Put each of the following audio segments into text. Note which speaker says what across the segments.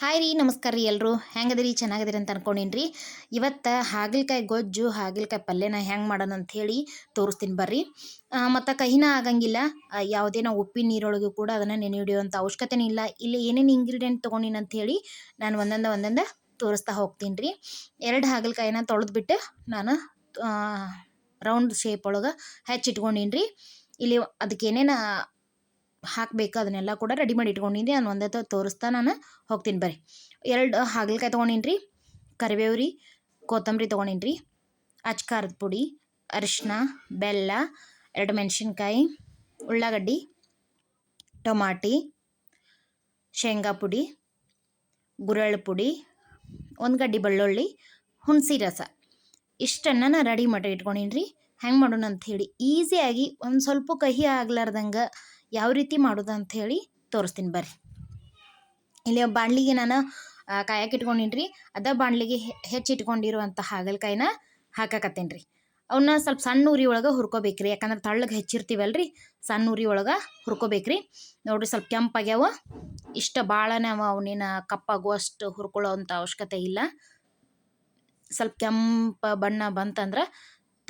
Speaker 1: Hi ರೀ, ನಮಸ್ಕಾರ ರೀ ಎಲ್ಲರೂ ಹೆಂಗದಿರಿ, ಚೆನ್ನಾಗದಿರಿ ಅಂತ ಅನ್ಕೊಂಡೀನಿ ರೀ. ಇವತ್ತು ಹಾಗಲಕಾಯಿ ಗೊಜ್ಜು, ಹಾಗಲಕಾಯಿ ಪಲ್ಯನ ಹೆಂಗೆ ಮಾಡೋಣ ಅಂಥೇಳಿ ತೋರಿಸ್ತೀನಿ ಬರ್ರಿ. ಮತ್ತು ಕಹಿನ ಆಗಂಗಿಲ್ಲ. ಯಾವುದೇ ಉಪ್ಪಿನ ನೀರೊಳಗೆ ಕೂಡ ಅದನ್ನು ನೆನೆ ಹಿಡಿಯುವಂಥ ಅವಶ್ಯಕತೆನೇ ಇಲ್ಲ. ಇಲ್ಲಿ ಏನೇನು ಇಂಗ್ರೀಡಿಯೆಂಟ್ ತೊಗೊಂಡಿನ ಅಂಥೇಳಿ ನಾನು ಒಂದೊಂದು ಒಂದೊಂದು ತೋರಿಸ್ತಾ ಹೋಗ್ತೀನಿ ರೀ. ಎರಡು ಹಾಗಲಕಾಯಿನ ತೊಳೆದ್ಬಿಟ್ಟು ನಾನು ರೌಂಡ್ ಶೇಪ್ ಒಳಗೆ ಹೆಚ್ಚಿಟ್ಕೊಂಡೀನಿ ರೀ. ಇಲ್ಲಿ ಅದಕ್ಕೆ ಏನೇನು ಹಾಕಬೇಕು, ಅದನ್ನೆಲ್ಲ ಕೂಡ ರೆಡಿ ಮಾಡಿ ಇಟ್ಕೊಂಡಿದ್ದೆ. ನಾನು ಒಂದೇ ತೋರಿಸ್ತಾ ನಾನು ಹೋಗ್ತೀನಿ ಬರ್ರಿ. ಎರಡು ಹಾಗಲಕಾಯಿ ತೊಗೊಂಡಿನಿ ಕರಿಬೇವು ರೀ ಕೊತ್ತಂಬರಿ ತೊಗೊಂಡಿನಿ ರೀ ಅಚ್ಕಾರದ ಪುಡಿ, ಅರಿಶಿನ, ಬೆಲ್ಲ, ಎರಡು ಮೆಣಸಿನ್ಕಾಯಿ, ಉಳ್ಳಾಗಡ್ಡಿ, ಟೊಮಾಟಿ, ಶೇಂಗಾ ಪುಡಿ ಗುರಳ್ ಪುಡಿ, ಒಂದು ಗಡ್ಡಿ ಬೆಳ್ಳುಳ್ಳಿ, ಹುಣಸಿ ರಸ. ಇಷ್ಟನ್ನು ನಾನು ರೆಡಿ ಮಾಡಿ ಇಟ್ಕೊಂಡಿನಿ ರೀ ಹೆಂಗೆ ಮಾಡೋಣ ಅಂಥೇಳಿ ಈಸಿಯಾಗಿ ಒಂದು ಸ್ವಲ್ಪ ಕಹಿ ಆಗ್ಲಾರ್ದಂಗೆ ಯಾವ ರೀತಿ ಮಾಡೋದು ಹೇಳಿ ತೋರಿಸ್ತೀನಿ ಬರ್ರಿ. ಇಲ್ಲಿ ಬಾಣಲಿಗೆ ನಾನು ಕಾಯಕ್ಕೆ ಇಟ್ಕೊಂಡಿನ್ರಿ. ರೀ ಅದ ಬಾಣಲಿಗೆ ಹೆಚ್ಚಿಟ್ಕೊಂಡಿರುವಂಥ ಹಾಗಲಕಾಯಿನ ಹಾಕಕತ್ತೇನೆ ರೀ ಅವನ್ನ ಸ್ವಲ್ಪ ಸಣ್ಣ ಉರಿ ಒಳಗೆ ಹುರ್ಕೋಬೇಕ್ರಿ. ಯಾಕಂದ್ರೆ ತಳ್ಳಗೆ ಹೆಚ್ಚಿರ್ತೀವಲ್ಲ ರೀ ಸಣ್ಣ ಉರಿ ಒಳಗೆ ಹುರ್ಕೋಬೇಕ್ರಿ. ನೋಡಿರಿ ಸ್ವಲ್ಪ ಕೆಂಪಾಗ್ಯಾವ. ಇಷ್ಟ ಭಾಳನೇ ಅವ ಅವನೇನು ಕಪ್ಪಾಗುವಷ್ಟು ಹುರ್ಕೊಳ್ಳೋ ಅಂಥ ಅವಶ್ಯಕತೆ ಇಲ್ಲ. ಸ್ವಲ್ಪ ಕೆಂಪ ಬಣ್ಣ ಬಂತಂದ್ರೆ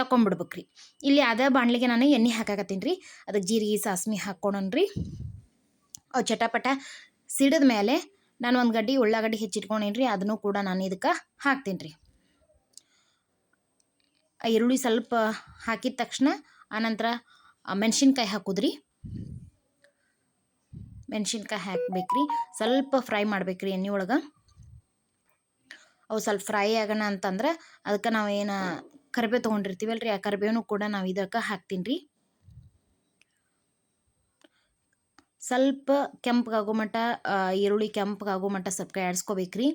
Speaker 1: ತಕೊಂಬಿಡ್ಬೇಕ್ರಿ. ಇಲ್ಲಿ ಅದೇ ಬಾಣಲಿಗೆ ನಾನು ಎಣ್ಣೆ ಹಾಕಾಕತ್ತೀನಿ ರೀ ಅದಕ್ಕೆ ಜೀರಿಗೆ ಸಾಸ್ಮಿ ಹಾಕ್ಕೊಳನ್ರಿ ಅವು ಚಟಪಟ ಸಿಡಿದ ಮೇಲೆ ನಾನು ಒಂದು ಗಡ್ಡಿ ಉಳ್ಳಾಗಡ್ಡಿ ಹೆಚ್ಚಿಟ್ಕೊಂಡೇನಿ ರೀ ಅದನ್ನು ಕೂಡ ನಾನು ಇದಕ್ಕೆ ಹಾಕ್ತೀನಿ ರೀ ಈರುಳ್ಳಿ ಸ್ವಲ್ಪ ಹಾಕಿದ ತಕ್ಷಣ ಆನಂತರ ಮೆಣಸಿನ್ಕಾಯಿ ಹಾಕುದ್ರಿ. ಮೆಣಸಿನ್ಕಾಯಿ ಹಾಕ್ಬೇಕ್ರಿ. ಸ್ವಲ್ಪ ಫ್ರೈ ಮಾಡ್ಬೇಕ್ರಿ ಎಣ್ಣೆ ಒಳಗೆ. ಅವು ಸ್ವಲ್ಪ ಫ್ರೈ ಆಗೋಣ ಅಂತಂದ್ರೆ ಅದಕ್ಕೆ ನಾವು ಏನು ಕರಿಬೇವು ತೊಗೊಂಡಿರ್ತೀವಲ್ಲ ರೀ ಆ ಕರಿಬೇವನು ಕೂಡ ನಾವು ಇದಕ್ಕೆ ಹಾಕ್ತೀನಿ ರೀ ಸ್ವಲ್ಪ ಕೆಂಪಗಾಗೋ ಮಟ್ಟ ಈರುಳ್ಳಿ ಕೆಂಪಗಾಗೋ ಮಟ್ಟ ಸ್ವಲ್ಪ ಕೈ ಆಡಿಸ್ಕೋಬೇಕ್ರಿ.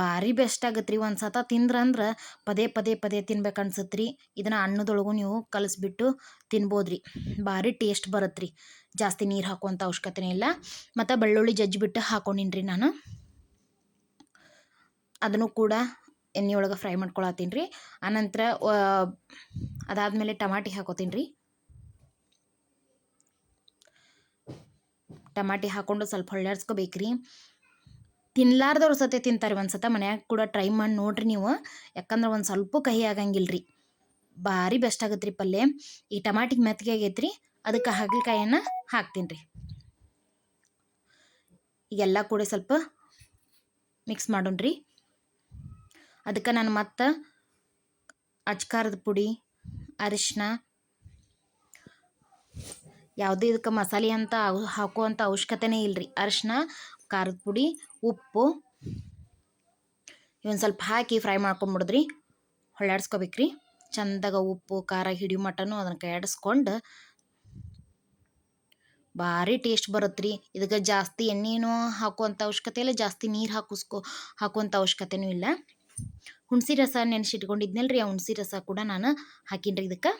Speaker 1: ಭಾರಿ ಬೆಸ್ಟ್ ಆಗತ್ತೆ ರೀ ಒಂದು ಸತ ತಿಂದ್ರಂದ್ರೆ ಪದೇ ಪದೇ ಪದೇ ತಿನ್ಬೇಕು ಅನ್ಸತ್ತೆ ರೀ ಇದನ್ನು ಅನ್ನದೊಳಗೂ ನೀವು ಕಲಿಸ್ಬಿಟ್ಟು ತಿನ್ಬೋದು ರೀ ಭಾರಿ ಟೇಸ್ಟ್ ಬರುತ್ತೆ ರೀ ಜಾಸ್ತಿ ನೀರು ಹಾಕುವಂಥ ಅವಶ್ಯಕತೆನೇ ಇಲ್ಲ. ಮತ್ತು ಬೆಳ್ಳುಳ್ಳಿ ಜಜ್ಜಿಬಿಟ್ಟು ಹಾಕೊಂಡಿನ್ರಿ ರೀ ನಾನು. ಅದನ್ನು ಕೂಡ ಎಣ್ಣೆ ಒಳಗೆ ಫ್ರೈ ಮಾಡ್ಕೊಳತ್ತೀನಿ ರೀ. ಆನಂತರ ಅದಾದಮೇಲೆ ಟಮಾಟಿ ಹಾಕೋತೀನಿ ರೀ. ಟಮಾಟಿ ಹಾಕ್ಕೊಂಡು ಸ್ವಲ್ಪ ಹೊಳ್ಳಾಡ್ಸ್ಕೊಬೇಕ್ರಿ ತಿನ್ಲಾರ್ದವ್ರು ಸತೆ ತಿಂತಾರೆ ಒಂದು ಸತ ಮನ್ಯಾಗ ಕೂಡ ಟ್ರೈ ಮಾಡಿ ನೋಡ್ರಿ ನೀವು. ಯಾಕಂದ್ರೆ ಒಂದು ಸ್ವಲ್ಪ ಕಹಿ ಆಗಂಗಿಲ್ಲ ರೀ. ಭಾರಿ ಬೆಸ್ಟ್ ಆಗುತ್ತೆ ರೀ ಪಲ್ಯ. ಈ ಟಮಾಟಿಗೆ ಮೆತ್ತಗೆ ಆಗೈತೆ ರೀ ಅದಕ್ಕೆ ಹಾಗಲಕಾಯನ್ನು ಹಾಕ್ತೀನಿ ರೀ. ಈಗೆಲ್ಲ ಕೂಡ ಸ್ವಲ್ಪ ಮಿಕ್ಸ್ ಮಾಡೋಣ ರೀ ಅದಕ್ಕೆ ನಾನು ಮತ್ತೆ ಅಚ್ಕಾರದ ಪುಡಿ ಅರಿಶಿನ ಯಾವುದೇ ಇದಕ್ಕೆ ಮಸಾಲೆ ಅಂತ ಹಾಕುವಂಥ ಅವಶ್ಯಕತೆನೇ ಇಲ್ಲ ರೀ ಅರಿಶಿನ ಖಾರದ ಪುಡಿ, ಉಪ್ಪು ಇವೊಂದು ಸ್ವಲ್ಪ ಹಾಕಿ ಫ್ರೈ ಮಾಡ್ಕೊಂಬಿಡಿದ್ರಿ, ಹೊಳ್ಳಾಡ್ಸ್ಕೊಬೇಕ್ರಿ. ಚಂದಾಗ ಉಪ್ಪು, ಖಾರ, ಹಿಡಿ ಮಟನು ಅದನ್ನು ಕೈಯಾಡಿಸ್ಕೊಂಡು ಭಾರಿ ಟೇಸ್ಟ್ ಬರುತ್ತೆ ರೀ ಇದಕ್ಕೆ ಜಾಸ್ತಿ ಎಣ್ಣೆನೂ ಹಾಕುವಂಥ ಅವಶ್ಯಕತೆ ಇಲ್ಲ, ಜಾಸ್ತಿ ನೀರು ಹಾಕಿಸ್ಕೊ ಹಾಕುವಂಥ ಅವಶ್ಯಕತೆನೂ ಇಲ್ಲ. ಹುಣಸಿ ರಸ ನೆನೆಸಿಟ್ಕೊಂಡಿದ್ನಲ್ಲ ರೀ ಆ ಹುಣಸಿ ರಸ ಕೂಡ ನಾನು ಹಾಕಿನ್ರಿ ಇದಕ್ಕೆ.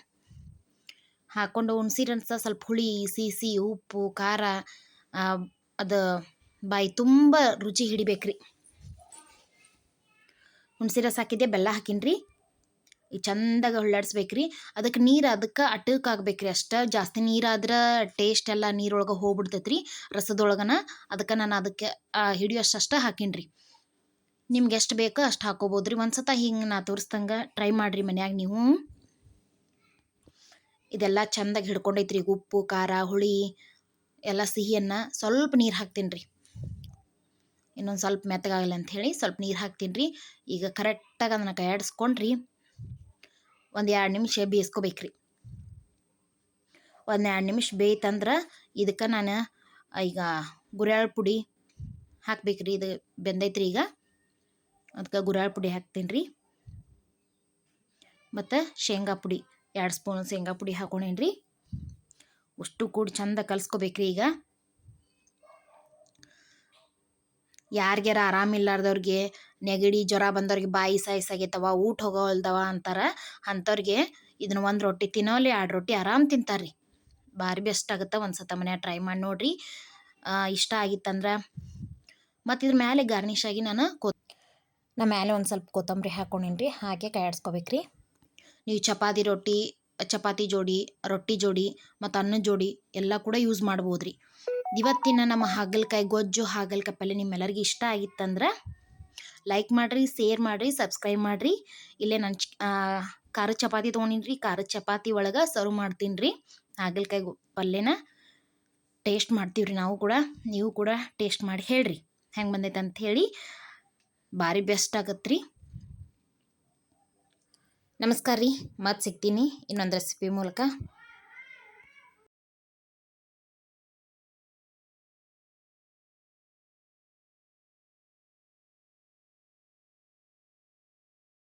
Speaker 1: ಹಾಕ್ಕೊಂಡು ಹುಣಸಿ ರಸ ಸ್ವಲ್ಪ ಹುಳಿ ಸಿಹಿ ಉಪ್ಪು, ಖಾರ ಅದು ಬಾಯಿ ತುಂಬ ರುಚಿ ಹಿಡಿಬೇಕ್ರಿ. ಹುಣಸಿ ರಸ ಹಾಕಿದ್ದೆ, ಬೆಲ್ಲ ಹಾಕಿನ್ರಿ. ಚಂದಾಗ ಹೊಳ್ಳಾಡ್ಸ್ಬೇಕ್ರಿ. ಅದಕ್ಕೆ ನೀರು ಅದಕ್ಕೆ ಅಟಕ್ ಆಗ್ಬೇಕ್ರಿ ಅಷ್ಟು. ಜಾಸ್ತಿ ನೀರಾದ್ರೆ ಟೇಸ್ಟ್ ಎಲ್ಲ ನೀರೊಳಗೆ ಹೋಗ್ಬಿಡ್ತೈತ್ರಿ ರಸದೊಳಗನ. ಅದಕ್ಕೆ ನಾನು ಅದಕ್ಕೆ ಹಿಡಿಯೋಷ್ಟು ಅಷ್ಟೇ ಹಾಕಿನ್ರಿ. ನಿಮ್ಗೆ ಎಷ್ಟು ಬೇಕೋ ಅಷ್ಟು ಹಾಕೋಬೋದು ರೀ ಒಂದು ಸತ ಹಿಂಗೆ ನಾ ತೋರಿಸ್ದಂಗೆ ಟ್ರೈ ಮಾಡಿರಿ ಮನ್ಯಾಗ ನೀವು. ಇದೆಲ್ಲ ಚಂದಾಗಿ ಹಿಡ್ಕೊಂಡೈತ್ರಿ. ಉಪ್ಪು, ಖಾರ, ಹುಳಿ ಎಲ್ಲ ಸಿಹಿಯನ್ನು ಸ್ವಲ್ಪ ನೀರು ಹಾಕ್ತೀನಿ ರೀ ಇನ್ನೊಂದು ಸ್ವಲ್ಪ ಮೆತ್ತಗಾಗಲ್ಲ ಅಂಥೇಳಿ ಸ್ವಲ್ಪ ನೀರು ಹಾಕ್ತೀನಿ ರೀ ಈಗ ಕರೆಕ್ಟಾಗಿ ಅದನ್ನು ಕೈಯಾಡಿಸ್ಕೊಂಡ್ರಿ. ಒಂದು ಎರಡು ನಿಮಿಷ ಬೇಯಿಸ್ಕೋಬೇಕ್ರಿ. ಒಂದು ಎರಡು ನಿಮಿಷ ಬೇಯ್ತಂದ್ರೆ ಇದಕ್ಕೆ ನಾನು ಈಗ ಗುರ್ಯಾಳ ಪುಡಿ ಹಾಕ್ಬೇಕ್ರಿ. ಇದು ಬೆಂದೈತ್ರಿ ಈಗ. ಅದಕ್ಕೆ ಗುರಾಳ ಪುಡಿ ಹಾಕ್ತೀನಿ ರೀ. ಮತ್ತು ಶೇಂಗಾ ಪುಡಿ, ಎರಡು ಸ್ಪೂನ್ ಶೇಂಗಾ ಪುಡಿ ಹಾಕೊಂಡೇನಿ ರೀ. ಅಷ್ಟು ಕೂಡ ಚಂದ ಕಲಿಸ್ಕೋಬೇಕ್ರಿ ಈಗ. ಯಾರಿಗ್ಯಾರ ಆರಾಮಿಲ್ಲಾರ್ದವ್ರಿಗೆ ನೆಗಡಿ ಜ್ವರ ಬಂದವ್ರಿಗೆ ಬಾಯಿ ಸಾಯಿಸಾಗೈತವ ಊಟ ಹೋಗೋಲ್ದವ ಅಂತಾರೆ, ಅಂಥವ್ರಿಗೆ ಇದನ್ನ ಒಂದು ರೊಟ್ಟಿ ತಿನ್ನೋಲಿ ಎರಡು ರೊಟ್ಟಿ ಆರಾಮ್ ತಿಂತಾರೆ ರೀ. ಭಾರಿ ಬೆಸ್ಟ್ ಆಗುತ್ತೆ ಒಂದು ಸತ ಮನ್ಯಾಗ ಟ್ರೈ ಮಾಡಿ ನೋಡಿರಿ. ಇಷ್ಟ ಆಗಿತ್ತಂದ್ರೆ ಮತ್ತು ಇದ್ರ ಮೇಲೆ ಗಾರ್ನಿಶ್ ಆಗಿ ನಾನು ಕೊ ನಾ ಮೇಲೆ ಒಂದು ಸ್ವಲ್ಪ ಕೊತ್ತಂಬರಿ ಹಾಕ್ಕೊಂಡೀನಿ ಹಾಗೆ ಕೈಯಾಡಿಸ್ಕೋಬೇಕ್ರಿ. ನೀವು ಚಪಾತಿ ರೊಟ್ಟಿ, ಚಪಾತಿ ಜೋಡಿ, ರೊಟ್ಟಿ ಜೋಡಿ ಮತ್ತು ಅನ್ನದ ಜೋಡಿ ಎಲ್ಲ ಕೂಡ ಯೂಸ್ ಮಾಡ್ಬೋದು ರೀ ಇವತ್ತಿನ ನಮ್ಮ ಹಾಗಲಕಾಯಿ, ಗೊಜ್ಜು, ಹಾಗಲಕಾಯಿ ಪಲ್ಯ ನಿಮ್ಮೆಲ್ಲರಿಗೂ ಇಷ್ಟ ಆಗಿತ್ತಂದ್ರೆ ಲೈಕ್ ಮಾಡಿರಿ ಶೇರ್ ಮಾಡಿರಿ ಸಬ್ಸ್ಕ್ರೈಬ್ ಮಾಡಿರಿ. ಇಲ್ಲೇ ನಾನು ಖಾರ ಖಾರದ ಚಪಾತಿ ತೊಗೊಂಡಿನಿ ಖಾರದ ಚಪಾತಿ ಒಳಗೆ ಸರ್ವ್ ಮಾಡ್ತೀನಿ ರೀ ಹಾಗಲಕಾಯಿ ಪಲ್ಯನ ಟೇಸ್ಟ್ ಮಾಡ್ತೀವಿ ರೀ ನಾವು ಕೂಡ, ನೀವು ಕೂಡ ಟೇಸ್ಟ್ ಮಾಡಿ ಹೇಳ್ರಿ. ಹೆಂಗೆ ಬಂದೈತೆ ಅಂತ ಹೇಳಿ. ಭಾರಿ ಬೆಸ್ಟ್ ಆಗತ್ತೆ ರೀ ನಮಸ್ಕಾರ ರೀ ಮತ್ತೆ ಸಿಗ್ತೀನಿ ಇನ್ನೊಂದು ರೆಸಿಪಿ ಮೂಲಕ.